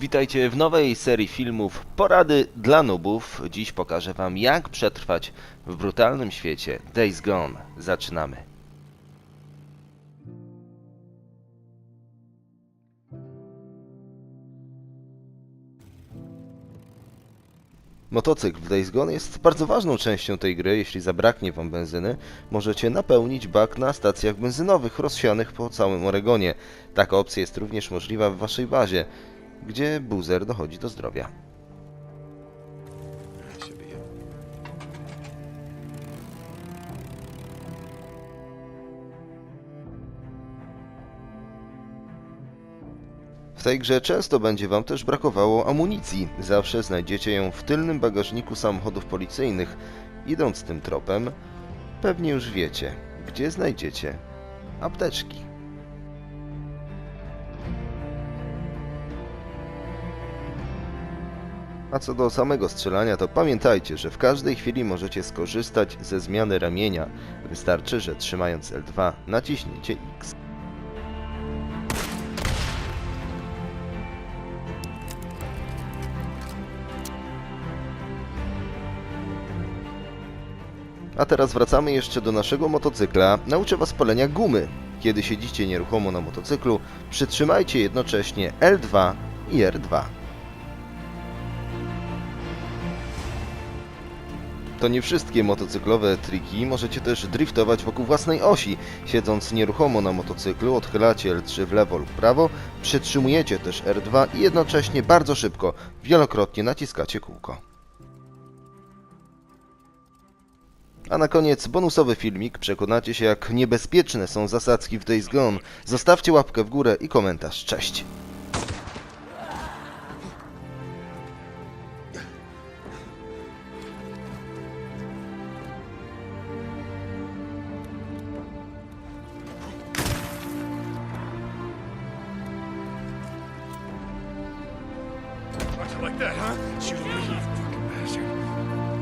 Witajcie w nowej serii filmów Porady dla nubów. Dziś pokażę wam jak przetrwać w brutalnym świecie Days Gone. Zaczynamy. Motocykl w Days Gone jest bardzo ważną częścią tej gry. Jeśli zabraknie wam benzyny, możecie napełnić bak na stacjach benzynowych rozsianych po całym Oregonie. Taka opcja jest również możliwa w waszej bazie, gdzie buzer dochodzi do zdrowia. W tej grze często będzie Wam też brakowało amunicji. Zawsze znajdziecie ją w tylnym bagażniku samochodów policyjnych. Idąc tym tropem, pewnie już wiecie, gdzie znajdziecie apteczki. A co do samego strzelania, to pamiętajcie, że w każdej chwili możecie skorzystać ze zmiany ramienia. Wystarczy, że trzymając L2 naciśniecie X. A teraz wracamy jeszcze do naszego motocykla. Nauczę Was palenia gumy. Kiedy siedzicie nieruchomo na motocyklu, przytrzymajcie jednocześnie L2 i R2. To nie wszystkie motocyklowe triki, możecie też driftować wokół własnej osi. Siedząc nieruchomo na motocyklu, odchylacie L3 w lewo lub prawo, przytrzymujecie też R2 i jednocześnie bardzo szybko, wielokrotnie naciskacie kółko. A na koniec bonusowy filmik. Przekonacie się jak niebezpieczne są zasadzki w Days Gone. Zostawcie łapkę w górę i komentarz. Cześć! that, huh? Shoot him, you fucking bastard.